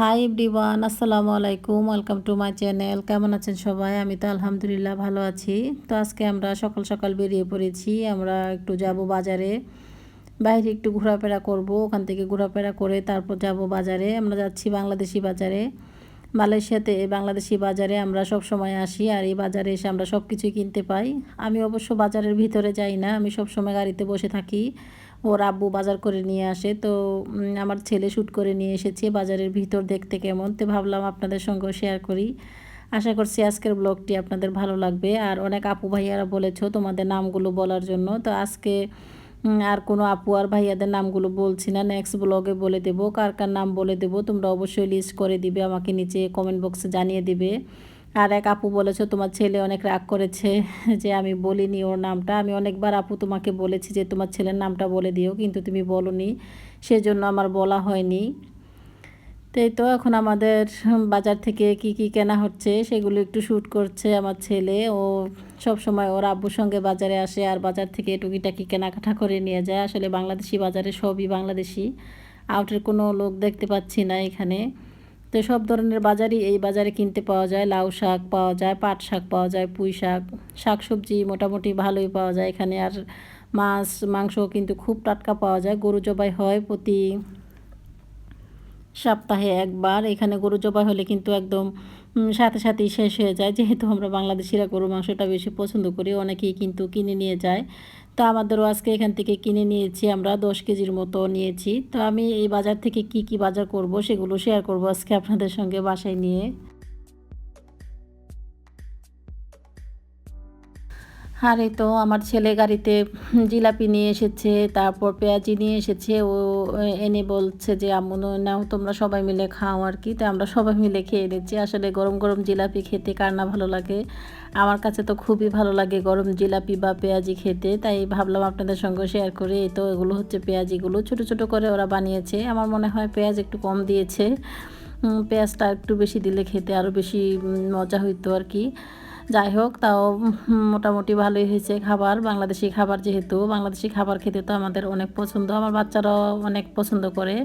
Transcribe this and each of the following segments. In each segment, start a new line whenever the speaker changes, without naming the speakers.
Hi everyone আসসালামু আলাইকুম welcome to my channel কেমন আছেন সবাই? আমি তো আলহামদুলিল্লাহ ভালো আছি। তো আজকে আমরা সকাল সকাল বেরিয়ে পড়েছি। আমরা একটু যাব বাজারে। বাইরে একটু ঘোরাফেরা করব। ওখান থেকে ঘোরাফেরা করে তারপর যাব বাজারে। আমরা যাচ্ছি বাংলাদেশি বাজারে। মালয়েশিয়াতে বাংলাদেশি বাজারে আমরা সব সময় আসি আর এই বাজারে এসে আমরা সব কিছুই কিনতে পাই। আমি অবশ্য বাজারের ভিতরে যাই না। আমি সব সময় গাড়িতে বসে থাকি। ওর আব্বু বাজার করে নিয়ে আসে। তো আমার ছেলে শ্যুট করে নিয়ে এসেছে বাজারের ভিতর দেখতে কেমন। তো ভাবলাম আপনাদের সঙ্গেও শেয়ার করি। আশা করছি আজকের ব্লগটি আপনাদের ভালো লাগবে। আর অনেক আপু ভাইয়ারা বলেছ তোমাদের নামগুলো বলার জন্য। তো আজকে আর কোনো আপু আর ভাইয়াদের নামগুলো বলছি না। নেক্সট ব্লগে বলে দেবো। কার কার নাম বলে দেবো তোমরা অবশ্যই লিস্ট করে দিবে। আমাকে নিচে কমেন্ট বক্সে জানিয়ে দিবে। আর এক আপু বলেছ, তোমার ছেলে অনেক রাগ করেছে যে আমি বলিনি ওর নামটা। আমি অনেকবার আপু তোমাকে বলেছি যে, তোমার ছেলের নামটা বলে দিও, কিন্তু তুমি বলনি। সেজন্য আমার বলা হয়নি। তাই তো এখন আমাদের বাজার থেকে কি কি কেনা হচ্ছে, সেগুলো একটু শ্যুট করছে আমার ছেলে। ও সব সময় ওর আব্বুর সঙ্গে বাজারে আসে আর বাজার থেকে টুকিটাকি কেনাকাটা করে নিয়ে যায়। আসলে বাংলাদেশি বাজারে সবই বাংলাদেশি। আউটের কোনো লোক দেখতে পাচ্ছি না এখানে। তো সব ধরনের বাজারই এই বাজারে কিনতে পাওয়া যায়। লাউ শাক পাওয়া যায়, পাট শাক পাওয়া যায়, পুঁই শাক শাক সবজি মোটামুটি ভালোই পাওয়া যায় এখানে। আর মাছ, মাংস কিন্তু খুব টাটকা পাওয়া যায়। গরু জবাই হয় প্রতি সপ্তাহে একবার। এখানে গরু জবাই হলে কিন্তু একদম সাথে সাথেই শেষ হয়ে যায়। যেহেতু আমরা বাংলাদেশিরা গরু মাংসটা বেশি পছন্দ করি, অনেকেই কিন্তু কিনে নিয়ে যায়। তো আমাদেরও আজকে এখান থেকে কিনে নিয়েছি, আমরা দশ কেজির মতো নিয়েছি। তো আমি এই বাজার থেকে কি কি বাজার করব সেগুলো শেয়ার করব আজকে আপনাদের সঙ্গে বাসায় নিয়ে। আর তো আমার ছেলে গাড়িতে জিলাপি নিয়ে এসেছে, তারপর পেঁয়াজি নিয়ে এসেছে, ও এনে বলছে যে, আম্মু, নাও তোমরা সবাই মিলে খাও আর কি। তো আমরা সবাই মিলে খেয়ে নিচ্ছি। আসলে গরম গরম জিলাপি খেতে কার না ভালো লাগে। আমার কাছে তো খুবই ভালো লাগে গরম জিলাপি বা পেঁয়াজি খেতে, তাই ভাবলাম আপনাদের সঙ্গে শেয়ার করি। এই তো এগুলো হচ্ছে পেঁয়াজিগুলো। ছোট ছোট করে ওরা বানিয়েছে। আমার মনে হয় পেঁয়াজ একটু কম দিয়েছে। পেঁয়াজটা একটু বেশি দিলে খেতে আরও বেশি মজা হইতো আর কি। যাই হোক, তাও মোটামুটি ভালোই হয়েছে খাবার। বাংলাদেশি খাবার যেহেতু, বাংলাদেশি খাবার খেতে তো আমাদের অনেক পছন্দ। আমার বাচ্চারাও অনেক পছন্দ করে।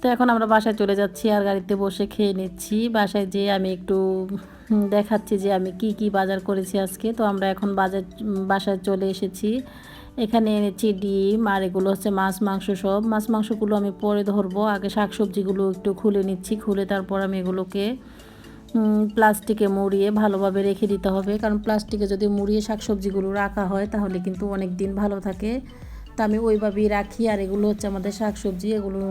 তো এখন আমরা বাসায় চলে যাচ্ছি আর গাড়িতে বসে খেয়ে নিচ্ছি। বাসায় যেয়ে আমি একটু দেখাচ্ছি যে আমি কি কি বাজার করেছি আজকে। তো আমরা এখন বাজার বাসায় চলে এসেছি। এখানে এনেছি ডিম আর এগুলো হচ্ছে মাছ, মাংস সব। মাছ, মাংসগুলো আমি পরে ধরবো। আগে শাকসবজিগুলো একটু খুলে নিচ্ছি। খুলে তারপর আমি এগুলোকে প্লাস্টিকে মুড়িয়ে ভালোভাবে রেখে দিতে হবে। কারণ প্লাস্টিকে যদি মুড়িয়ে শাকসবজিগুলো রাখা হয়, তাহলে কিন্তু অনেক দিন ভালো থাকে। তা আমি ওইভাবেই রাখি। আর এগুলো হচ্ছে আমাদের শাকসবজি। এগুলো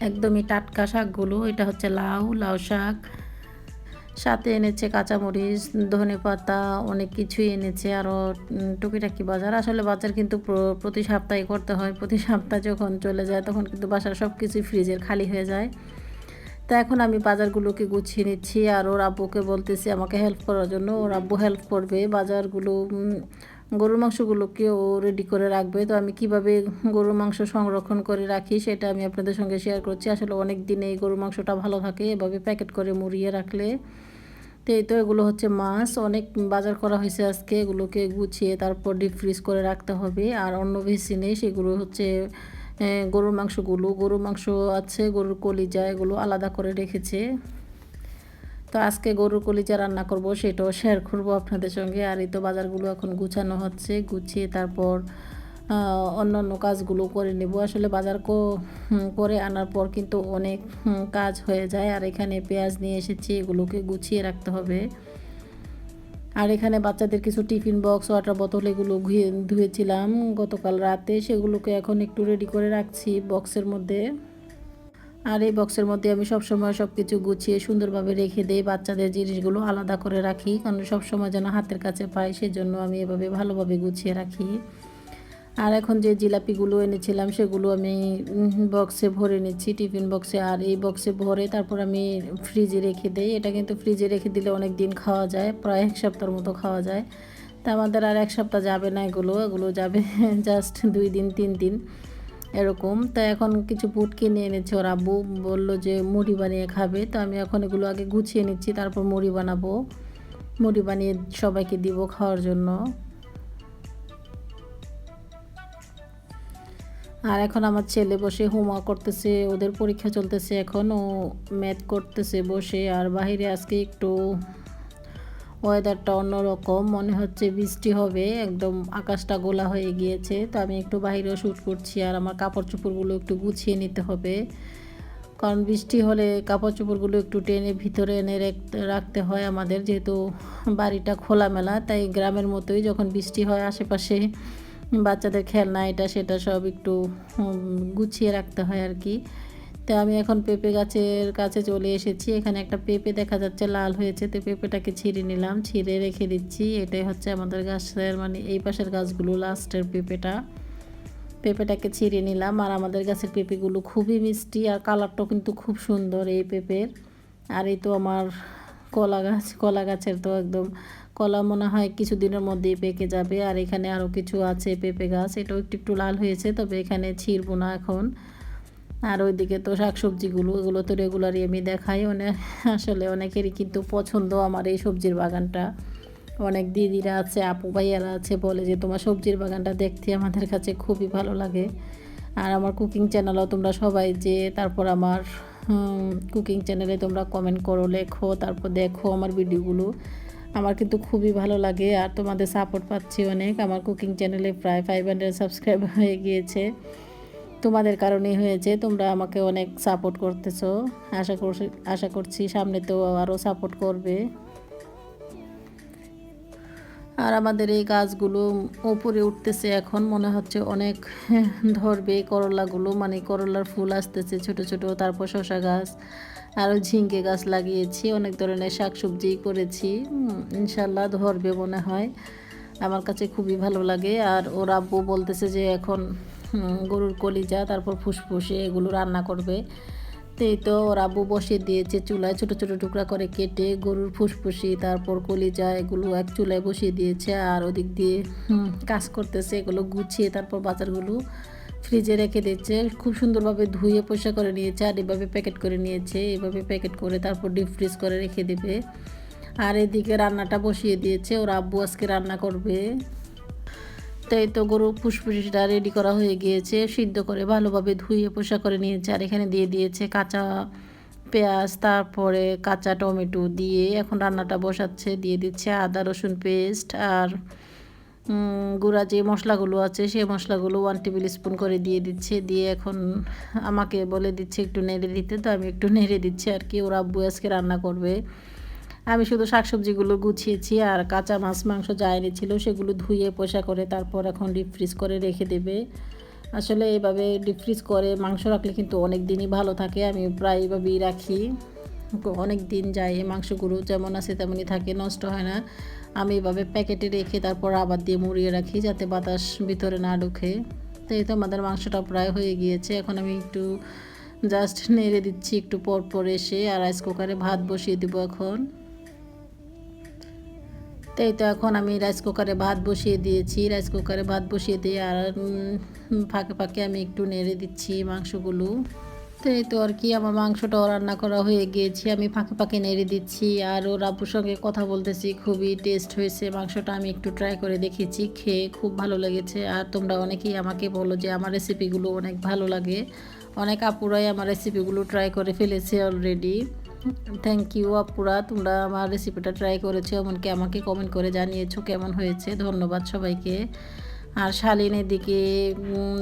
একদমই টাটকা শাকগুলো। এটা হচ্ছে লাউ লাউ শাক। সাথে এনেছে কাঁচামরিচ, ধনে পাতা, অনেক কিছুই এনেছে। আরও টুকিটাকি বাজার। আসলে বাজার কিন্তু প্রতি সপ্তাহে করতে হয়। প্রতি সপ্তাহে যখন চলে যায়, তখন কিন্তু বাসার সব কিছুই ফ্রিজের খালি হয়ে যায়। তা এখন আমি বাজারগুলোকে গুছিয়ে নিচ্ছি। আর ওর আব্বুকে বলতেছি, আমাকে হেল্প করার জন্য। ওর আব্বু হেল্প করবে। বাজারগুলো গরুর মাংসগুলোকে ও রেডি করে রাখবে। তো আমি কীভাবে গরুর মাংস সংরক্ষণ করে রাখি সেটা আমি আপনাদের সঙ্গে শেয়ার করছি। আসলে অনেক দিনে এই গরুর মাংসটা ভালো থাকে এভাবে প্যাকেট করে মুড়িয়ে রাখলে। তো এই তো এগুলো হচ্ছে মাছ। অনেক বাজার করা হয়েছে আজকে। এগুলোকে গুছিয়ে তারপর ডিপ ফ্রিজ করে রাখতে হবে। আর অন্য ভেসিনে সেগুলো হচ্ছে গরুর মাংসগুলো, গরুর মাংস আছে, গরুর কলিজা এগুলো আলাদা করে রেখেছে। তো আজকে গরুর কলিজা রান্না করব সেটাও শেয়ার করব আপনাদের সঙ্গে। আর এই তো বাজারগুলো এখন গুছানো হচ্ছে গুছিয়ে তারপর আহ, অন্যান্য কাজগুলো করে নেব। আসলে বাজার করে আনার পর কিন্তু অনেক কাজ হয়ে যায়। আর এখানে পেঁয়াজ নিয়ে এসেছি এগুলোকে গুছিয়ে রাখতে হবে। আর এখানে বাচ্চাদের কিছু টিফিন বক্স ওয়াটার বোতল এগুলো ধুয়ে ধুয়েছিলাম গতকাল রাতে। সেগুলোকে এখন একটু রেডি করে রাখছি বক্সের মধ্যে। আর এই বক্সের মধ্যে আমি সব সময় সব কিছু গুছিয়ে সুন্দরভাবে রেখে দিই, বাচ্চাদের জিনিসগুলো আলাদা করে রাখি, কারণ সব সময় যেন হাতের কাছে পাই, সেজন্য আমি এভাবে ভালোভাবে গুছিয়ে রাখি। আর এখন যে জিলাপিগুলো এনেছিলাম, সেগুলো আমি বক্সে ভরে নিচ্ছি টিফিন বক্সে আর এই বক্সে ভরে তারপর আমি ফ্রিজে রেখে দেই। এটা কিন্তু ফ্রিজে রেখে দিলে অনেক দিন খাওয়া যায়, প্রায় এক সপ্তাহের মতো খাওয়া যায়। তা আমাদের আর এক সপ্তাহ যাবে না এগুলো এগুলো যাবে জাস্ট দুই দিন, তিন দিন। এরকম। তা এখন কিছু বুট কিনে এনেছে ওর আব্বু। বলল যে মুড়ি বানিয়ে খাবে। তো আমি এখন এগুলো আগে গুছিয়ে নিচ্ছি, তারপর মুড়ি বানাবো। মুড়ি বানিয়ে সবাইকে দিব খাওয়ার জন্য। আর এখন আমার ছেলে বসে হোমওয়ার্ক করতেছে, ওদের পরীক্ষা চলতেছে এখন। ও ম্যাথ করতেছে বসে। আর বাহিরে আজকে একটু ওয়েদারটা অন্যরকম, মনে হচ্ছে বৃষ্টি হবে, একদম আকাশটা গোলা হয়ে গিয়েছে। তো আমি একটু বাহিরেও শ্যুট করছি আর আমার কাপড় চোপড়গুলো একটু গুছিয়ে নিতে হবে। কারণ বৃষ্টি হলে কাপড় চোপড়গুলো একটু টেনে ভিতরে এনে রাখতে হয় আমাদের, যেহেতু বাড়িটা খোলামেলা, তাই গ্রামের মতোই যখন বৃষ্টি হয় আশেপাশে বাচ্চাদের খেলনা এটা সেটা সব একটু গুছিয়ে রাখতে হয় আর কি। তো আমি এখন পেঁপে গাছের কাছে চলে এসেছি। এখানে একটা পেঁপে দেখা যাচ্ছে, লাল হয়েছে। তো পেঁপেটাকে ছিঁড়ে নিলাম, ছিঁড়ে রেখে দিচ্ছি। এটাই হচ্ছে আমাদের গাছের মানে এই পাশের গাছগুলো লাস্টের পেঁপেটা। পেঁপেটাকে ছিঁড়ে নিলাম আর আমাদের গাছের পেঁপেগুলো খুবই মিষ্টি আর কালারটাও কিন্তু খুব সুন্দর এই পেঁপের। আর এই তো আমার কলা গাছ, কলা গাছের তো একদম কলা মনে হয় কিছুদিনের মধ্যেই পেকে যাবে। আর এখানে আরও কিছু আছে পেঁপে গাছ। এটাও একটু একটু লাল হয়েছে, তবে এখানে ছিঁড়বো না এখন। আর ওইদিকে তো শাকসবজিগুলো এগুলো তো রেগুলারই আমি দেখাই। অনেক আসলে অনেকেরই কিন্তু পছন্দ আমার এই সবজির বাগানটা। অনেক দিদিরা আছে, আপু ভাইয়ারা আছে, বলে যে তোমার সবজির বাগানটা দেখতে আমাদের কাছে খুবই ভালো লাগে। আর আমার কুকিং চ্যানেলও তোমরা সবাই যে, তারপর আমার কুকিং চ্যানেলে তোমরা কমেন্ট করো, লেখো, তারপর দেখো আমার ভিডিওগুলো। আমার কিন্তু খুবই ভালো লাগে আর তোমাদের সাপোর্ট পাচ্ছি অনেক। আমার কুকিং চ্যানেলে প্রায় ফাইভ হান্ড্রেড সাবস্ক্রাইব হয়ে গিয়েছে। তোমাদের কারণেই হয়েছে, তোমরা আমাকে অনেক সাপোর্ট করতেছো। আশা করছি আশা করছি সামনে তো আরও সাপোর্ট করবে। আর আমাদের এই গাছগুলো ওপরে উঠতেছে এখন, মনে হচ্ছে অনেক ধরবে করলাগুলো মানে করলার ফুল আসতেছে ছোট ছোট, তারপর শশা গাছ আরও ঝিঙ্গে গাছ লাগিয়েছি, অনেক ধরনের শাকসবজি করেছি ইনশাল্লাহ ধরবে মনে হয়। আমার কাছে খুবই ভালো লাগে, আর ওর আব্বু বলতেছে যে এখন গরুর কলিজা, তারপর ফুসফুসে এগুলো রান্না করবে। তো এই তো ওর আব্বু বসিয়ে দিয়েছে চুলায় ছোট ছোট টুকরা করে কেটে গরুর ফুসফুসি, তারপর কলিজা এগুলো এক চুলায় বসিয়ে দিয়েছে আর ওদিক দিয়ে কাজ করতেছে, এগুলো গুছিয়ে তারপর বাজারগুলো ফ্রিজে রেখে দিচ্ছে খুব সুন্দরভাবে ধুয়ে পরিষ্কার করে নিয়েছে আর এভাবে প্যাকেট করে নিয়েছে। এভাবে প্যাকেট করে তারপর ডিপ ফ্রিজ করে রেখে দেবে। আর এদিকে রান্নাটা বসিয়ে দিয়েছে, ওর আব্বু আজকে রান্না করবে। তাই তো গরু ফুসফুসিটা রেডি করা হয়ে গিয়েছে, সিদ্ধ করে ভালোভাবে ধুয়ে পোষা করে নিয়েছে, আর এখানে দিয়ে দিয়েছে কাঁচা পেঁয়াজ, তারপরে কাঁচা টমেটো দিয়ে এখন রান্নাটা বসাচ্ছে, দিয়ে দিচ্ছে আদা, রসুন পেস্ট আর গুঁড়া যে মশলাগুলো আছে সেই মশলাগুলো ওয়ান টেবিল স্পুন করে দিয়ে দিচ্ছে, দিয়ে এখন আমাকে বলে দিচ্ছে একটু নেড়ে দিতে, তো আমি একটু নেড়ে দিচ্ছি আর কি, ওরা আব্বু আজকে রান্না করবে। আমি শুধু শাকসবজিগুলো গুছিয়েছি আর কাঁচা মাছ, মাংস যা এনেছিল সেগুলো ধুয়ে পোষা করে তারপর এখন ডিপ ফ্রিজ করে রেখে দেবে। আসলে এভাবে ডিপ ফ্রিজ করে মাংস রাখলে কিন্তু অনেক দিনই ভালো থাকে আমি প্রায় এইভাবেই রাখি। অনেক দিন যায় মাংসগুলো, যেমন আছে তেমনই থাকে, নষ্ট হয় না। আমি এভাবে প্যাকেটে রেখে তারপর আবার দিয়ে মুড়িয়ে রাখি যাতে বাতাস ভিতরে না ঢুকে। তো এই তো আমাদের মাংসটা প্রায় হয়ে গিয়েছে, এখন আমি একটু জাস্ট নেড়ে দিচ্ছি, একটু পর পর এসে আর রাইস কুকারে ভাত বসিয়ে দেবো এখন। তাই তো এখন আমি রাইস কুকারে ভাত বসিয়ে দিয়েছি। রাইস কুকারে ভাত বসিয়ে দিয়ে আর ফাঁকে ফাঁকে আমি একটু নেড়ে দিচ্ছি মাংসগুলো। তো এই তো আর কি, আমার মাংসটাও রান্না করা হয়ে গিয়েছি। আমি ফাঁকে ফাঁকে নেড়ে দিচ্ছি আর ওর আব্বুর সঙ্গে কথা বলতেছি, খুবই টেস্ট হয়েছে। মাংসটা আমি একটু ট্রাই করে দেখেছি খেয়ে খুব ভালো লেগেছে। আর তোমরা অনেকেই আমাকে বলো যে আমার রেসিপিগুলো অনেক ভালো লাগে। অনেক আপুরাই আমার রেসিপিগুলো ট্রাই করে ফেলেছে অলরেডি থ্যাংক ইউ আপুরা। তোমরা আমার রেসিপিটা ট্রাই করেছ, এমনকি আমাকে কমেন্ট করে জানিয়েছো কেমন হয়েছে। ধন্যবাদ সবাইকে। আর শালিনের দিকে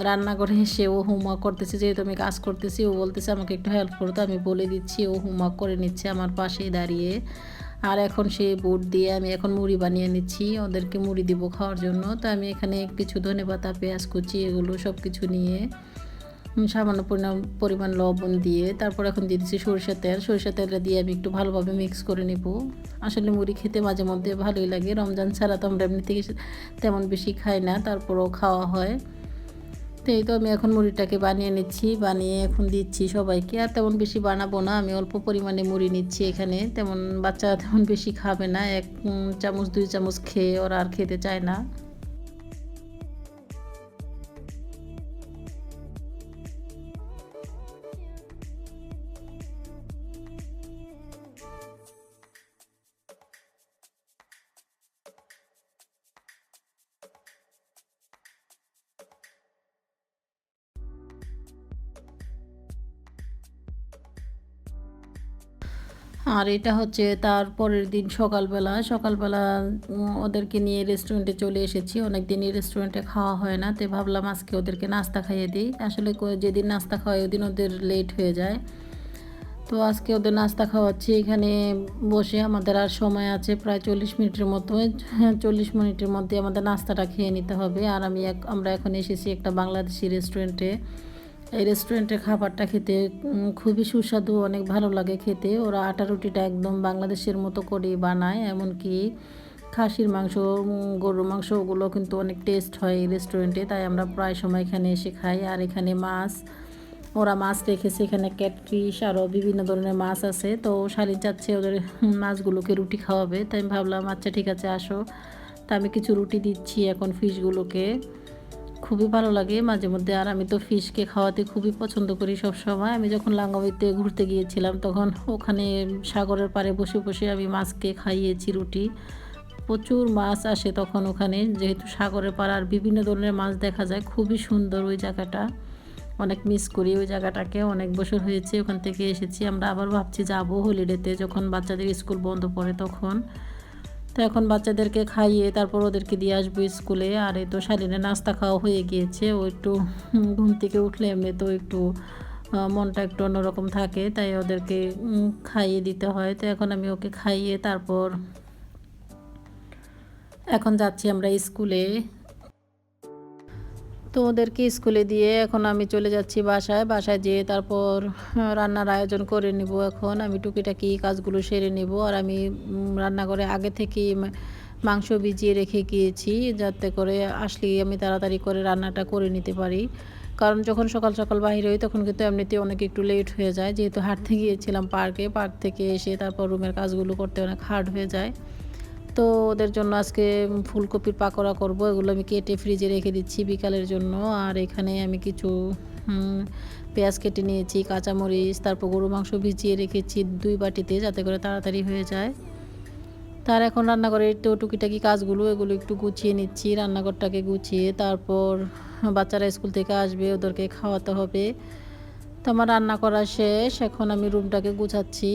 রান্না করে এসে ও হোমওয়ার্ক করতেছে, যেহেতু আমি কাজ করতেছি, ও বলতেছে আমাকে একটু হেল্প করতো আমি বলে দিচ্ছি, ও হোমওয়ার্ক করে নিচ্ছে আমার পাশেই দাঁড়িয়ে। আর এখন সে বুট দিয়ে আমি এখন মুড়ি বানিয়ে নিচ্ছি, ওদেরকে মুড়ি দিব খাওয়ার জন্য। তো আমি এখানে কিছু ধনে পাতা পেঁয়াজ কুচি, এগুলো সব কিছু নিয়ে সামান্য পরিমাণ লবণ দিয়ে তারপর এখন দিয়ে দিচ্ছি সরিষা তেল। সরিষা তেলটা দিয়ে আমি একটু ভালোভাবে মিক্স করে নিব। আসলে মুড়ি খেতে মাঝে মধ্যে ভালোই লাগে। রমজান ছাড়া তো আমরা এমনি থেকে তেমন বেশি খাই না, তারপরও খাওয়া হয়। তো এই তো আমি এখন মুড়িটাকে বানিয়ে নিচ্ছি। বানিয়ে এখন দিচ্ছি সবাইকে। আর তেমন বেশি বানাবো না, আমি অল্প পরিমাণে মুড়ি নিচ্ছি এখানে। তেমন বাচ্চারা তেমন বেশি খাবে না। এক চামচ, দুই চামচ খেয়ে ওরা আর খেতে চায় না। আর এটা হচ্ছে তার পরের দিন সকালবেলা। সকালবেলা ওদেরকে নিয়ে রেস্টুরেন্টে চলে এসেছি। অনেক দিনই রেস্টুরেন্টে খাওয়া হয় না, তো ভাবলাম আজকে ওদেরকে নাস্তা খাইয়ে দিই। আসলে যেদিন নাস্তা খাওয়াই ওদিন ওদের লেট হয়ে যায়। তো আজকে ওদের নাস্তা খাওয়াচ্ছি। এখানে বসে আমাদের আর সময় আছে প্রায় চল্লিশ মিনিটের মতো। হ্যাঁ চল্লিশ মিনিটের মধ্যে আমাদের নাস্তাটা খেয়ে নিতে হবে। আর আমি আমরা এখন এসেছি একটা বাংলাদেশি রেস্টুরেন্টে এই রেস্টুরেন্টের খাবারটা খেতে খুবই সুস্বাদু, অনেক ভালো লাগে খেতে। ওরা আটা রুটিটা একদম বাংলাদেশের মতো করেই বানায়, এমনকি খাসির মাংস গরুর মাংস, ওগুলো কিন্তু অনেক টেস্ট হয় এই রেস্টুরেন্টে তাই আমরা প্রায় সময় এখানে এসে খাই। আর এখানে মাছ, ওরা মাছ রেখেছে, এখানে ক্যাটফিশ আরও বিভিন্ন ধরনের মাছ আছে। তো শালিন চাচ্ছে ওদের মাছগুলোকে রুটি খাওয়াবে। তাই আমি ভাবলাম আচ্ছা ঠিক আছে, আসো। তা আমি কিছু রুটি দিচ্ছি এখন ফিশগুলোকে খুবই ভালো লাগে। মাঝে মধ্যে আর আমি তো ফিশকে খাওয়াতে খুবই পছন্দ করি সব সময় আমি যখন লাঙ্গাবিতে ঘুরতে গিয়েছিলাম, তখন ওখানে সাগরের পাড়ে বসে বসে আমি মাছকে খাইয়েছি রুটি। প্রচুর মাছ আসে তখন ওখানে। যেহেতু সাগরের পাড়ার বিভিন্ন ধরনের মাছ দেখা যায়, খুবই সুন্দর ওই জায়গাটা। অনেক মিস করি ওই জায়গাটাকে। অনেক বছর হয়েছে ওখান থেকে এসেছি। আমরা আবার ভাবছি যাব হলিডেতে যখন বাচ্চাদের স্কুল বন্ধ পড়ে তখন। তো এখন বাচ্চাদেরকে খাইয়ে তারপর ওদেরকে দিয়ে আসব স্কুলে। আর এই তো সারিনে নাস্তা খাওয়া হয়ে গিয়েছে। ও একটু ঘুম থেকে উঠলে এমনি তো একটু মনটা একটু অন্যরকম থাকে। তাই ওদেরকে খাইয়ে দিতে হয়। তো এখন আমি ওকে খাইয়ে তারপর, এখন যাচ্ছি আমরা স্কুলে। তো ওদেরকে স্কুলে দিয়ে এখন আমি চলে যাচ্ছি বাসায়। বাসায় যেয়ে তারপর রান্নার আয়োজন করে নিব এখন। আমি টুকিটাকি কাজগুলো সেরে নিব আর আমি রান্নাঘরে আগে থেকেই মাংস ভিজিয়ে রেখে গিয়েছি যাতে করে আসলেই আমি তাড়াতাড়ি করে রান্নাটা করে নিতে পারি। কারণ যখন সকাল সকাল বাহির হই তখন কিন্তু এমনিতে অনেক একটু লেট হয়ে যায়। যেহেতু হাঁটতে গিয়েছিলাম পার্কে পার্ক থেকে এসে তারপর রুমের কাজগুলো করতে অনেক হার্ড হয়ে যায়। তো ওদের জন্য আজকে ফুলকপির পাকোড়া করব, এগুলো আমি কেটে ফ্রিজে রেখে দিচ্ছি বিকালের জন্য। আর এখানে আমি কিছু পেঁয়াজ কেটে নিয়েছি, কাঁচামরিচ, তারপর গরু মাংস ভিজিয়ে রেখেছি দুই বাটিতে যাতে করে তাড়াতাড়ি হয়ে যায়। তার এখন রান্নাঘরের তো টুকিটাকি কাজগুলো, এগুলো একটু গুছিয়ে নিচ্ছি, রান্নাঘরটাকে গুছিয়ে তারপর বাচ্চারা স্কুল থেকে আসবে, ওদেরকে খাওয়াতে হবে। তো আমার রান্না করা শেষ, এখন আমি রুমটাকে গুছাচ্ছি।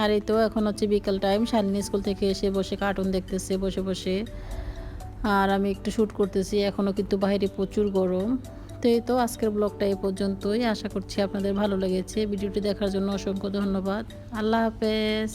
আর এই তো এখন হচ্ছে বিকেল টাইম শালিনী স্কুল থেকে এসে বসে কার্টুন দেখতেছে, বসে বসে। আর আমি একটু শ্যুট করতেছি এখনও কিন্তু বাইরে প্রচুর গরম। তো এই তো আজকের ব্লগটা এই পর্যন্তই। আশা করছি আপনাদের ভালো লেগেছে। ভিডিওটি দেখার জন্য অসংখ্য ধন্যবাদ। আল্লাহ হাফেজ।